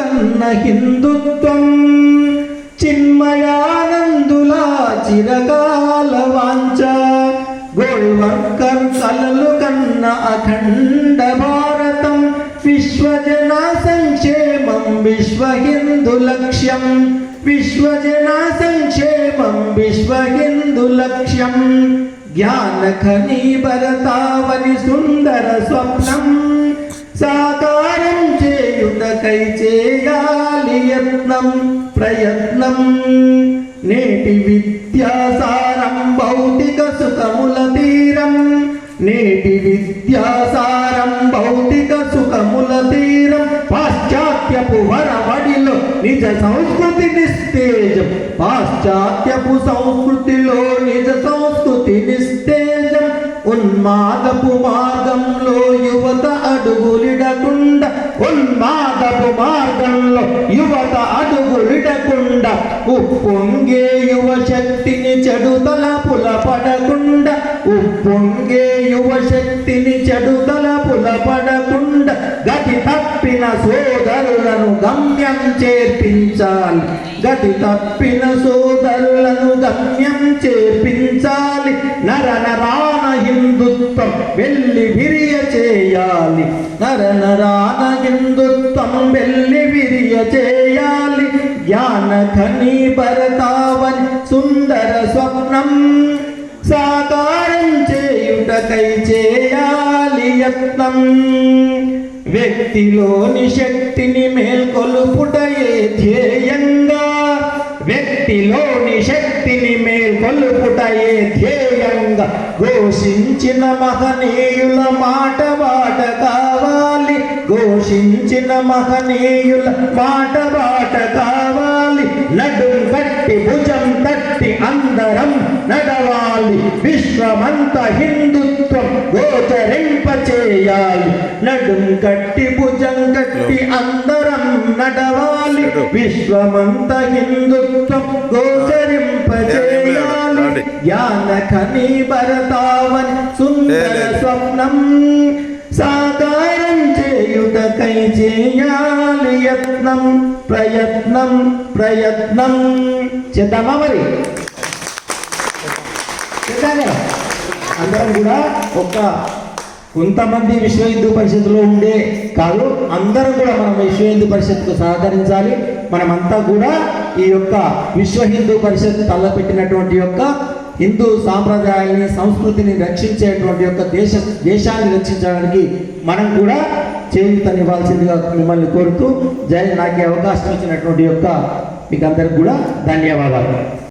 కన్న హిందుత్వం చిన్మయానందులా చిరకాల వాంఛ. గోల్వర్కర్ కలలు కన్న అఖండ భారతం విశ్వజన సంక్షేమం విశ్వ హిందు లక్ష్యం. విశ్వజన సంక్షేమం విశ్వ హిందు లక్ష్యం. జ్ఞాన ఖనీ భరతావని సుందర స్వప్నం. సాకార కై చేయాలి యత్నం ప్రయత్నం. నేటి విద్యాసారం భౌతిక సుఖముల తీరం. నేటి విద్యాసారం భౌతిక సుఖముల తీరం. పాశ్చాత్యపు వరవడిలో నిజ సంస్కృతి నిస్తేజం. పాశ్చాత్యపు సంస్కృతిలో నిజ సంస్కృతి నిస్తేజం. ఉన్మాదపు మార్గంలో యువత అడుగులిడకుండా ఉన్మాదపు మార్గంలో యువత అడుగులిడకుండా ఉప్పొంగే యువ శక్తిని చెడు తలపుల పడకుండా ఉప్పొంగే యువ శక్తిని చెడు తలపుల పడకుండా గతి తప్పిన సోదరులను గమ్యం చేర్పించాలి. గతి తప్పిన సోదరులను గమ్యం చేర్పించాలి. నర నరాన హిందుత్వం వెళ్ళి విరియ చేయాలి. నరనరాన హిందుత్వం వెళ్ళి విరియ చేయాలి జ్ఞాన ఖని భరతావన్ సుందర స్వప్నం సాకారం చేయుటకై చేయాలి యత్నం వ్యక్తిలోని శక్తిని మేల్కొలుపుటయే ధ్యేయంగా వ్యక్తిలోని శక్తిని మేల్కొలుపుటయే ధ్యేయంగా ఘోషించిన మహనీయుల మా ఘోషించిన మహనీయుల మాట బాట కావాలి. నడుం కట్టి భుజం తట్టి అందరం నడవాలి. విశ్వమంత హిందుత్వం గోచరింప చేయాలి. నడుం కట్టి భుజం కట్టి అందరం నడవాలి. విశ్వమంత హిందుత్వం గోచరింప చేయాలి. ఖని భరతావన్ సుందర స్వప్నం సాకారం కై చేయాలి యత్నం ప్రయత్నం ప్రయత్నం. చేద్దామా మరి? చేద్దామే. అందరం కూడా ఒక కొంతమంది విశ్వ హిందూ పరిషత్తులో ఉండే కాదు అందరం కూడా మనం విశ్వ హిందూ పరిషత్కు సహకరించాలి. మనమంతా కూడా ఈ యొక్క విశ్వ హిందూ పరిషత్ తలపెట్టినటువంటి యొక్క హిందూ సాంప్రదాయాన్ని సంస్కృతిని రక్షించేటువంటి యొక్క దేశ దేశాన్ని రక్షించడానికి మనం కూడా చేయూతనివ్వాల్సిందిగా మిమ్మల్ని కోరుతూ జై నాకు అవకాశం ఇచ్చినటువంటి యొక్క మీకు అందరికి కూడా ధన్యవాదాలు.